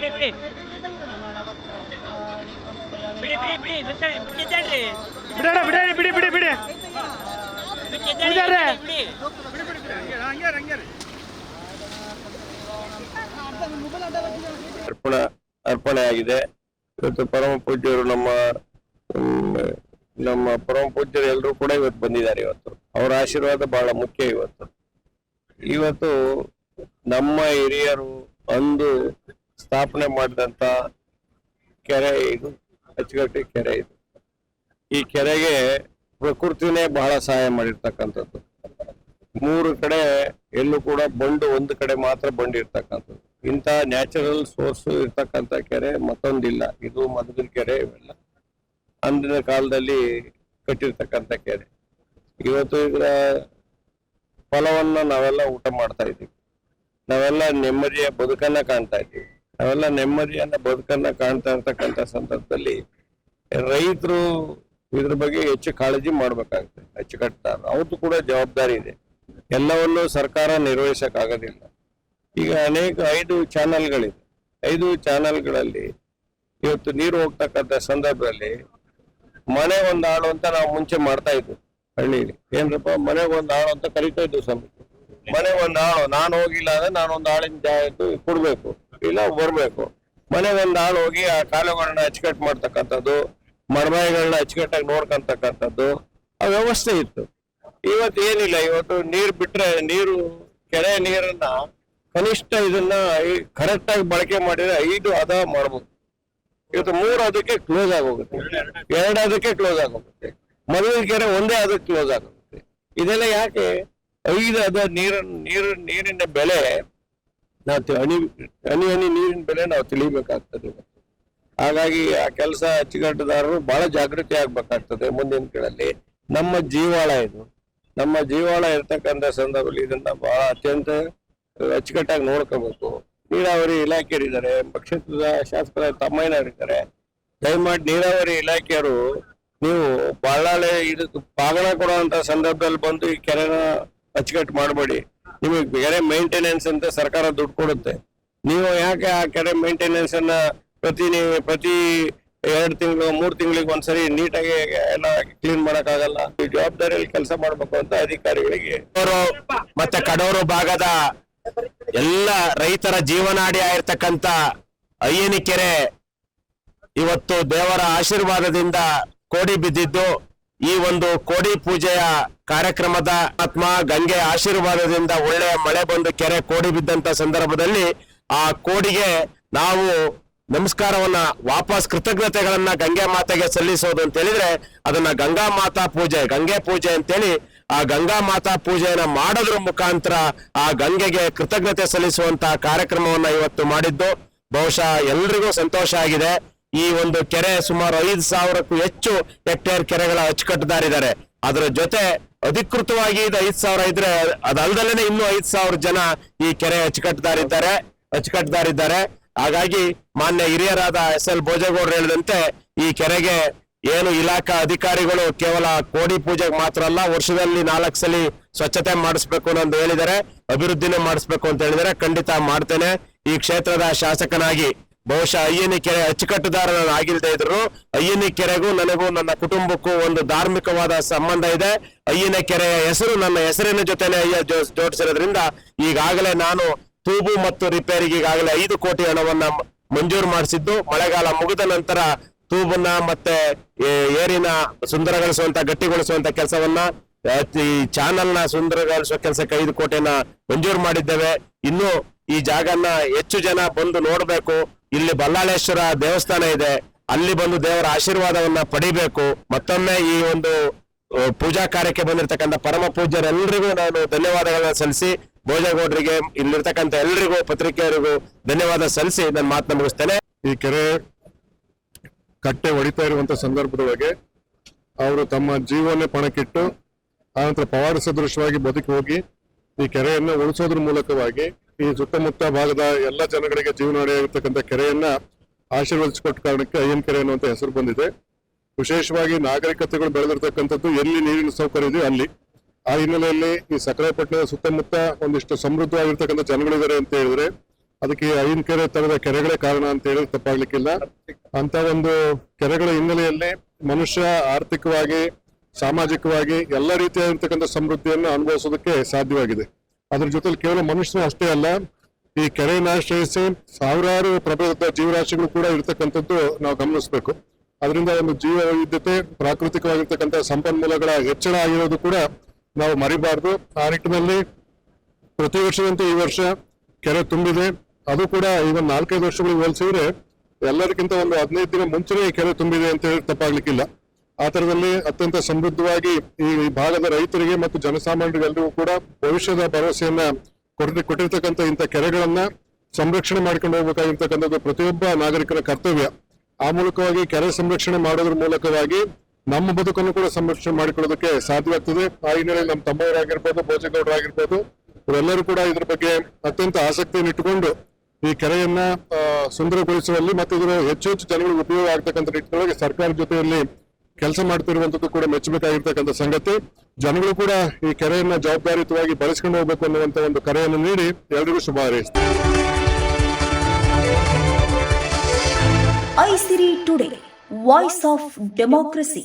ಬಿಡಿ ಬಿಡಿ. ಬಿಡಿ ಬಿಡಿ ಬಿಟ್ಟಿದ್ದೇಳ್ರಿ ಬಿಡೋಣ ಬಿಡಿ ಬಿಡಿ ಬಿಡಿ. ಬಿಡಿ ಪೂಜಾರ್ರೆ. ಬಿಡಿ ಅರ್ಪಣ ಅರ್ಪಣೆ ಆಗಿದೆ ಇವತ್ತು ಪರಮ ಪೂಜ್ಯರು ನಮ್ಮ ನಮ್ಮ ಪರಮ ಪೂಜ್ಯರು ಎಲ್ಲರೂ ಕೂಡ ಇವತ್ತು ಬಂದಿದ್ದಾರೆ ಇವತ್ತು. ಅವರ ಆಶೀರ್ವಾದ ಬಹಳ ಮುಖ್ಯ ಇವತ್ತು. ಇವತ್ತು ನಮ್ಮ ಹಿರಿಯರು ಅಂದು ಸ್ಥಾಪನೆ ಮಾಡಿದಂತ ಕೆರೆ ಇದು, ಅಚ್ಚುಕಟ್ಟಿ ಕೆರೆ ಇದು. ಈ ಕೆರೆಗೆ ಪ್ರಕೃತಿನೇ ಬಹಳ ಸಹಾಯ ಮಾಡಿರ್ತಕ್ಕಂಥದ್ದು. ಮೂರು ಕಡೆ ಎಲ್ಲೂ ಕೂಡ ಬಂಡು, ಒಂದು ಕಡೆ ಮಾತ್ರ ಬಂಡು ಇರ್ತಕ್ಕಂಥದ್ದು ಇಂಥ ನ್ಯಾಚುರಲ್ ಸೋರ್ಸ್ ಇರ್ತಕ್ಕಂಥ ಕೆರೆ ಮತ್ತೊಂದಿಲ್ಲ. ಇದು ಮಧುಗಿರ ಕೆರೆ ಇವೆಲ್ಲ. ಅಂದಿನ ಕಾಲದಲ್ಲಿ ಕಟ್ಟಿರ್ತಕ್ಕಂಥ ಕೆರೆ. ಇವತ್ತು ಇದರ ಫಲವನ್ನು ನಾವೆಲ್ಲ ಊಟ ಮಾಡ್ತಾ ಇದ್ದೀವಿ. ನಾವೆಲ್ಲ ನೆಮ್ಮದಿಯ ಬದುಕನ್ನ ಕಾಣ್ತಾ ಇದ್ದೀವಿ. ನಾವೆಲ್ಲ ನೆಮ್ಮದಿಯನ್ನ ಬದುಕನ್ನ ಕಾಣ್ತಾ ಇರ್ತಕ್ಕಂಥ ಸಂದರ್ಭದಲ್ಲಿ ರೈತರು ಇದ್ರ ಬಗ್ಗೆ ಹೆಚ್ಚು ಕಾಳಜಿ ಮಾಡ್ಬೇಕಾಗುತ್ತೆ ಅಚ್ಚುಕಟ್ಟಾರ ಅವ್ರದ್ದು ಕೂಡ ಜವಾಬ್ದಾರಿ ಇದೆ. ಎಲ್ಲವನ್ನೂ ಸರ್ಕಾರ ನಿರ್ವಹಿಸಕ್ ಆಗೋದಿಲ್ಲ ಈಗ ಅನೇಕ ಐದು ಚಾನೆಲ್ಗಳಿದೆ. ಐದು ಚಾನೆಲ್ಗಳಲ್ಲಿ ಇವತ್ತು ನೀರು ಹೋಗ್ತಕ್ಕಂಥ ಸಂದರ್ಭದಲ್ಲಿ ಮನೆ ಒಂದ್ ಆಳು ಅಂತ ನಾವು ಮುಂಚೆ ಮಾಡ್ತಾ ಇದ್ವಿ ಹಳ್ಳಿಲಿ. ಏನ್ರಪ್ಪ ಮನೆ ಒಂದ್ ಆಳು ಅಂತ ಕರಿತಾ ಇದ್ವಿ ಸ್ವಾಮಿ. ಮನೆ ಒಂದ್ ಆಳು, ನಾನು ಹೋಗಿಲ್ಲ ಅಂದ್ರೆ ನಾನು ಒಂದ್ ಆಳಿನ ಜಾಗ ಕೊಡ್ಬೇಕು. ಇಲ್ಲ, ಬರ್ಬೇಕು. ಮನೆ ಒಂದ್ ಆಳು ಹೋಗಿ ಆ ಕಾಲುಗಳನ್ನ ಅಚ್ಚುಕಟ್ಟು ಮಾಡ್ತಕ್ಕಂಥದ್ದು ಮಡಮಾಯಿಗಳನ್ನ ಅಚ್ಚುಕಟ್ಟಾಗಿ ನೋಡ್ಕೊಂತಕ್ಕಂಥದ್ದು, ಆ ವ್ಯವಸ್ಥೆ ಇತ್ತು. ಇವತ್ತು ಏನಿಲ್ಲ, ಇವತ್ತು ನೀರು ಬಿಟ್ರೆ ನೀರು, ಕೆರೆ ನೀರನ್ನ ಕನಿಷ್ಠ ಇದನ್ನ ಕರೆಕ್ಟ್ ಆಗಿ ಬಳಕೆ ಮಾಡಿದ್ರೆ ಐದು ಅದ ಮಾಡ್ಬೋದು. ಇವತ್ತು ಮೂರು ಅದಕ್ಕೆ ಕ್ಲೋಸ್ ಆಗೋಗುತ್ತೆ. ಎರಡು ಅದಕ್ಕೆ ಕ್ಲೋಸ್ ಆಗೋಗುತ್ತೆ. ಮದುವೆ ಕೆರೆ ಒಂದೇ ಅದಕ್ಕೆ ಕ್ಲೋಸ್ ಆಗೋಗುತ್ತೆ. ಇದೆಲ್ಲ ಯಾಕೆ? ಐದು ಅದ ನೀರ ನೀರು, ನೀರಿನ ಬೆಲೆ ನಾವು ಹನಿ ಹನಿ ಹನಿ ನೀರಿನ ಬೆಲೆ ನಾವು ತಿಳಿಬೇಕಾಗ್ತದೆ. ಹಾಗಾಗಿ ಆ ಕೆಲಸ ಅಚ್ಚುಕಟ್ಟುದಾರರು ಬಹಳ ಜಾಗೃತಿ ಆಗ್ಬೇಕಾಗ್ತದೆ ಮುಂದಿನ ಕಡೆಯಲ್ಲಿ ನಮ್ಮ ಜೀವಾಳ ಇದು. ನಮ್ಮ ಜೀವಾಳ ಇರ್ತಕ್ಕಂಥ ಸಂದರ್ಭದಲ್ಲಿ ಇದನ್ನ ಬಹಳ ಅತ್ಯಂತ ಅಚ್ಚುಕಟ್ಟಾಗಿ ನೋಡ್ಕೋಬೇಕು. ನೀರಾವರಿ ಇಲಾಖೆಯರಿದ್ದಾರೆ ಪಕ್ಷೇತ್ರದ ಶಾಸಕರ ತಮ್ಮಯ್ಯನವರಿದ್ದಾರೆ. ದಯಮಾಡಿ ನೀರಾವರಿ ಇಲಾಖೆಯವರು ನೀವು ಬಳ್ಳಾಳೆ ಇದಕ್ಕೆ ಪಾಗಣ ಕೊಡುವಂತ ಸಂದರ್ಭದಲ್ಲಿ ಬಂದು ಈ ಕೆರೆನ ಅಚ್ಚುಕಟ್ಟು ಮಾಡಬೇಡಿ. ನಿಮಗೆ ಬೇರೆ ಮೇಂಟೆನೆನ್ಸ್ ಅಂತ ಸರ್ಕಾರ ದುಡ್ಡು ಕೊಡುತ್ತೆ. ನೀವು ಯಾಕೆ ಆ ಕೆರೆ ಮೇಂಟೆನೆನ್ಸ್ ಅನ್ನ ಪ್ರತಿ ಪ್ರತಿ ಎರಡು ತಿಂಗಳು, ಮೂರು ತಿಂಗಳಿಗೆ ಒಂದ್ಸರಿ ನೀಟಾಗಿ ಎಲ್ಲ ಕ್ಲೀನ್ ಮಾಡಕ್ಕಾಗಲ್ಲ. ಈ ಜವಾಬ್ದಾರಿಯಲ್ಲಿ ಕೆಲಸ ಮಾಡ್ಬೇಕು ಅಂತ ಅಧಿಕಾರಿಗಳಿಗೆ ಮತ್ತೆ ಕಡೂರು ಭಾಗದ ಎಲ್ಲ ರೈತರ ಜೀವನಾಡಿ ಆಗಿರ್ತಕ್ಕಂತ ಅಯ್ಯನಿ ಕೆರೆ ಇವತ್ತು ದೇವರ ಆಶೀರ್ವಾದದಿಂದ ಕೋಡಿ ಬಿದ್ದಿದ್ದು ಈ ಒಂದು ಕೋಡಿ ಪೂಜೆಯ ಕಾರ್ಯಕ್ರಮದ ಆತ್ಮ ಗಂಗೆ ಆಶೀರ್ವಾದದಿಂದ ಒಳ್ಳೆಯ ಮಳೆ ಬಂದು ಕೆರೆ ಕೋಡಿ ಬಿದ್ದಂತ ಸಂದರ್ಭದಲ್ಲಿ ಆ ಕೋಡಿಗೆ ನಾವು ನಮಸ್ಕಾರವನ್ನ ವಾಪಸ್ ಕೃತಜ್ಞತೆಗಳನ್ನ ಗಂಗೆ ಮಾತೆಗೆ ಸಲ್ಲಿಸೋದು ಅಂತ ಹೇಳಿದ್ರೆ ಅದನ್ನ ಗಂಗಾ ಮಾತಾ ಪೂಜೆ, ಗಂಗೆ ಪೂಜೆ ಅಂತೇಳಿ ಆ ಗಂಗಾ ಮಾತಾ ಪೂಜೆಯನ್ನ ಮಾಡೋದ್ರ ಮುಖಾಂತರ ಆ ಗಂಗೆಗೆ ಕೃತಜ್ಞತೆ ಸಲ್ಲಿಸುವಂತಹ ಕಾರ್ಯಕ್ರಮವನ್ನ ಇವತ್ತು ಮಾಡಿದ್ದು. ಬಹುಶಃ ಎಲ್ರಿಗೂ ಸಂತೋಷ ಆಗಿದೆ. ಈ ಒಂದು ಕೆರೆ ಸುಮಾರು ಐದು ಸಾವಿರಕ್ಕೂ ಹೆಚ್ಚು ಹೆಕ್ಟೇರ್ ಕೆರೆಗಳ ಅಚ್ಚುಕಟ್ಟುದಾರಿದ್ದಾರೆ ಅದರ ಜೊತೆ ಅಧಿಕೃತವಾಗಿ ಇದು ಐದ್ ಸಾವಿರ ಇದ್ರೆ ಅದಲ್ದಲ್ಲೇ ಇನ್ನೂ ಐದ್ ಸಾವಿರ ಜನ ಈ ಕೆರೆ ಅಚ್ಚುಕಟ್ಟುದಾರಿದ್ದಾರೆ ಅಚ್ಚುಕಟ್ಟುದಾರಿದ್ದಾರೆ ಹಾಗಾಗಿ ಮಾನ್ಯ ಹಿರಿಯರಾದ ಎಸ್ ಎಲ್ ಭೋಜೇಗೌಡರು ಹೇಳಿದಂತೆ ಈ ಕೆರೆಗೆ ಏನು ಇಲಾಖಾ ಅಧಿಕಾರಿಗಳು ಕೇವಲ ಕೋಡಿ ಪೂಜೆಗೆ ಮಾತ್ರ ಅಲ್ಲ, ವರ್ಷದಲ್ಲಿ ನಾಲ್ಕು ಸಲ ಸ್ವಚ್ಛತೆ ಮಾಡಿಸ್ಬೇಕು ಅಂತ ಹೇಳಿದ್ದಾರೆ. ಅಭಿವೃದ್ಧಿನೇ ಮಾಡಿಸ್ಬೇಕು ಅಂತ ಹೇಳಿದರೆ ಖಂಡಿತ ಮಾಡ್ತೇನೆ. ಈ ಕ್ಷೇತ್ರದ ಶಾಸಕನಾಗಿ ಬಹುಶಃ ಅಯ್ಯನಿ ಕೆರೆ ಅಚ್ಚುಕಟ್ಟುದಾರನ ಆಗಿಲ್ದೇ ಇದ್ರು ಅಯ್ಯನಿ ಕೆರೆಗೂ ನನಗೂ ನನ್ನ ಕುಟುಂಬಕ್ಕೂ ಒಂದು ಧಾರ್ಮಿಕವಾದ ಸಂಬಂಧ ಇದೆ. ಅಯ್ಯನ ಕೆರೆಯ ಹೆಸರು ನನ್ನ ಹೆಸರಿನ ಜೊತೆನೆ ಅಯ್ಯ ಜೋಡಿಸಿರೋದ್ರಿಂದ ಈಗಾಗಲೇ ನಾನು ತೂಬು ಮತ್ತು ರಿಪೇರಿಗೆ ಈಗಾಗಲೇ ಐದು ಕೋಟಿ ಹಣವನ್ನ ಮಂಜೂರು ಮಾಡಿಸಿದ್ದು. ಮಳೆಗಾಲ ಮುಗಿದ ನಂತರ ತೂಬನ್ನ ಮತ್ತೆ ಏರಿನ ಸುಂದರಗೊಳಿಸುವಂತ, ಗಟ್ಟಿಗೊಳಿಸುವಂತ ಕೆಲಸವನ್ನ ಈ ಚಾನಲ್ನ ಸುಂದರಗೊಳಿಸುವ ಕೆಲಸಕ್ಕೆ ಐದು ಕೋಟಿಯನ್ನ ಮಂಜೂರು ಮಾಡಿದ್ದೇವೆ. ಇನ್ನು ಈ ಜಾಗನ್ನ ಹೆಚ್ಚು ಜನ ಬಂದು ನೋಡ್ಬೇಕು. ಇಲ್ಲಿ ಬಲ್ಲಾಳೇಶ್ವರ ದೇವಸ್ಥಾನ ಇದೆ. ಅಲ್ಲಿ ಬಂದು ದೇವರ ಆಶೀರ್ವಾದವನ್ನ ಪಡಿಬೇಕು. ಮತ್ತೊಮ್ಮೆ ಈ ಒಂದು ಪೂಜಾ ಕಾರ್ಯಕ್ಕೆ ಬಂದಿರತಕ್ಕಂಥ ಪರಮ ಪೂಜ್ಯರೆಲ್ಲರಿಗೂ ನಾನು ಧನ್ಯವಾದಗಳನ್ನ ಸಲ್ಲಿಸಿ ಭೋಜಗೌಡರಿಗೆ ಇಲ್ಲಿರ್ತಕ್ಕಂಥ ಎಲ್ರಿಗೂ, ಪತ್ರಿಕೆಯರಿಗೂ ಧನ್ಯವಾದ ಸಲ್ಲಿಸಿ ನನ್ನ ಮಾತನ್ನ ಮುಗಿಸ್ತೇನೆ. ಈ ಕೆರೆ ಕಟ್ಟೆ ಹೊಡಿತಾ ಇರುವಂತ ಸಂದರ್ಭದೊಳಗೆ ಅವರು ತಮ್ಮ ಜೀವವನ್ನೇ ಪಣಕ್ಕಿಟ್ಟು ಆನಂತರ ಪವಾಡ ಸದೃಶವಾಗಿ ಬದುಕಿ ಹೋಗಿ, ಈ ಕೆರೆಯನ್ನು ಉಳಿಸೋದ್ರ ಮೂಲಕವಾಗಿ ಈ ಸುತ್ತಮುತ್ತ ಭಾಗದ ಎಲ್ಲ ಜನಗಳಿಗೆ ಜೀವನಾಡಿಯಾಗಿರ್ತಕ್ಕಂಥ ಕೆರೆಯನ್ನ ಆಶೀರ್ವದಿಸಿಕೊಟ್ಟ ಕಾರಣಕ್ಕೆ ಅಯ್ಯನ್ ಕೆರೆ ಅನ್ನುವಂತ ಹೆಸರು ಬಂದಿದೆ. ವಿಶೇಷವಾಗಿ ನಾಗರಿಕತೆಗಳು ಬೆಳೆದಿರ್ತಕ್ಕಂಥದ್ದು ಎಲ್ಲಿ ನೀರಿನ ಸೌಕರ್ಯ ಇದೆಯೋ ಅಲ್ಲಿ. ಆ ಹಿನ್ನೆಲೆಯಲ್ಲಿ ಈ ಸಕಲಪಟ್ಟಣದ ಸುತ್ತಮುತ್ತ ಒಂದಿಷ್ಟು ಸಮೃದ್ಧವಾಗಿರ್ತಕ್ಕಂಥ ಜನಗಳಿದ್ದಾರೆ ಅಂತ ಹೇಳಿದ್ರೆ, ಅದಕ್ಕೆ ಐನ್ ಕೆರೆ ತರದ ಕೆರೆಗಳೇ ಕಾರಣ ಅಂತ ಹೇಳಿದ್ರೆ ತಪ್ಪಾಗ್ಲಿಕ್ಕಿಲ್ಲ. ಅಂತ ಒಂದು ಕೆರೆಗಳ ಹಿನ್ನೆಲೆಯಲ್ಲಿ ಮನುಷ್ಯ ಆರ್ಥಿಕವಾಗಿ, ಸಾಮಾಜಿಕವಾಗಿ ಎಲ್ಲ ರೀತಿಯಾಗಿರ್ತಕ್ಕಂಥ ಸಮೃದ್ಧಿಯನ್ನು ಅನುಭವಿಸೋದಕ್ಕೆ ಸಾಧ್ಯವಾಗಿದೆ. ಅದ್ರ ಜೊತೆಲಿ ಕೇವಲ ಮನುಷ್ಯರು ಅಷ್ಟೇ ಅಲ್ಲ, ಈ ಕೆರೆಯನ್ನು ಆಶ್ರಯಿಸಿ ಸಾವಿರಾರು ಪ್ರಭೇದ ಜೀವರಾಶಿಗಳು ಕೂಡ ಇರ್ತಕ್ಕಂಥದ್ದು ನಾವು ಗಮನಿಸಬೇಕು. ಅದರಿಂದ ಒಂದು ಜೀವ ವೈವಿಧ್ಯತೆ ಪ್ರಾಕೃತಿಕವಾಗಿರ್ತಕ್ಕಂಥ ಸಂಪನ್ಮೂಲಗಳ ಹೆಚ್ಚಳ ಆಗಿರೋದು ಕೂಡ ನಾವು ಮರಿಬಾರ್ದು. ಆ ನಿಟ್ಟಿನಲ್ಲಿ ಪ್ರತಿ ವರ್ಷದಂತೆ ಈ ವರ್ಷ ಕೆರೆ ತುಂಬಿದೆ. ಅದು ಕೂಡ ಈಗ ನಾಲ್ಕೈದು ವರ್ಷಗಳಿಗೆ ಹೋಲಿಸಿದ್ರೆ ಎಲ್ಲರಿಗಿಂತ ಒಂದು ಹದಿನೈದು ದಿನ ಮುಂಚೆನೇ ಕೆರೆ ತುಂಬಿದೆ ಅಂತ ಹೇಳಿ ತಪ್ಪಾಗ್ಲಿಕ್ಕಿಲ್ಲ. ಆ ತರದಲ್ಲಿ ಅತ್ಯಂತ ಸಮೃದ್ಧವಾಗಿ ಈ ಭಾಗದ ರೈತರಿಗೆ ಮತ್ತು ಜನಸಾಮಾನ್ಯರಿಗೆಲ್ಲರಿಗೂ ಕೂಡ ಭವಿಷ್ಯದ ಭರವಸೆಯನ್ನ ಕೊಟ್ಟಿ ಕೊಟ್ಟಿರ್ತಕ್ಕಂಥ ಇಂಥ ಕೆರೆಗಳನ್ನ ಸಂರಕ್ಷಣೆ ಮಾಡ್ಕೊಂಡು ಹೋಗ್ಬೇಕಾಗಿರ್ತಕ್ಕಂಥದ್ದು ಪ್ರತಿಯೊಬ್ಬ ನಾಗರಿಕರ ಕರ್ತವ್ಯ. ಆ ಮೂಲಕವಾಗಿ ಕೆರೆ ಸಂರಕ್ಷಣೆ ಮಾಡೋದ್ರ ಮೂಲಕವಾಗಿ ನಮ್ಮ ಬದುಕನ್ನು ಕೂಡ ಸಂರಕ್ಷಣೆ ಮಾಡಿಕೊಳ್ಳೋದಕ್ಕೆ ಸಾಧ್ಯವಾಗ್ತದೆ ಆ ಹಿನ್ನೆಲೆಯಲ್ಲಿ ನಮ್ಮ ತಮ್ಮವರಾಗಿರ್ಬೋದು ಭೋಜೇಗೌಡರಾಗಿರ್ಬೋದು ಇವರೆಲ್ಲರೂ ಕೂಡ ಇದ್ರ ಬಗ್ಗೆ ಅತ್ಯಂತ ಆಸಕ್ತಿಯನ್ನು ಇಟ್ಟುಕೊಂಡು ಈ ಕೆರೆಯನ್ನ ಸುಂದರಗೊಳಿಸುವಲ್ಲಿ ಮತ್ತು ಇದರ ಹೆಚ್ಚು ಹೆಚ್ಚು ಜನಗಳಿಗೆ ಉಪಯೋಗ ಆಗ್ತಕ್ಕಂಥ ನಿಟ್ಟಿನೊಳಗೆ ಸರ್ಕಾರದ ಜೊತೆಯಲ್ಲಿ ಕೆಲಸ ಮಾಡ್ತಿರುವಂತದ್ದು ಕೂಡ ಮೆಚ್ಚಬೇಕಾಗಿರ್ತಕ್ಕಂಥ ಸಂಗತಿ. ಜನಗಳು ಕೂಡ ಈ ಕೆರೆಯನ್ನ ಜವಾಬ್ದಾರಿಯುತವಾಗಿ ಬಳಸ್ಕೊಂಡು ಹೋಗ್ಬೇಕು ಅನ್ನುವಂತ ಒಂದು ಕರೆಯನ್ನು ನೀಡಿ ಎಲ್ರಿಗೂ ಶುಭ ಹಾರೈಸ್ತೀನಿ. Aisiri today, voice of democracy.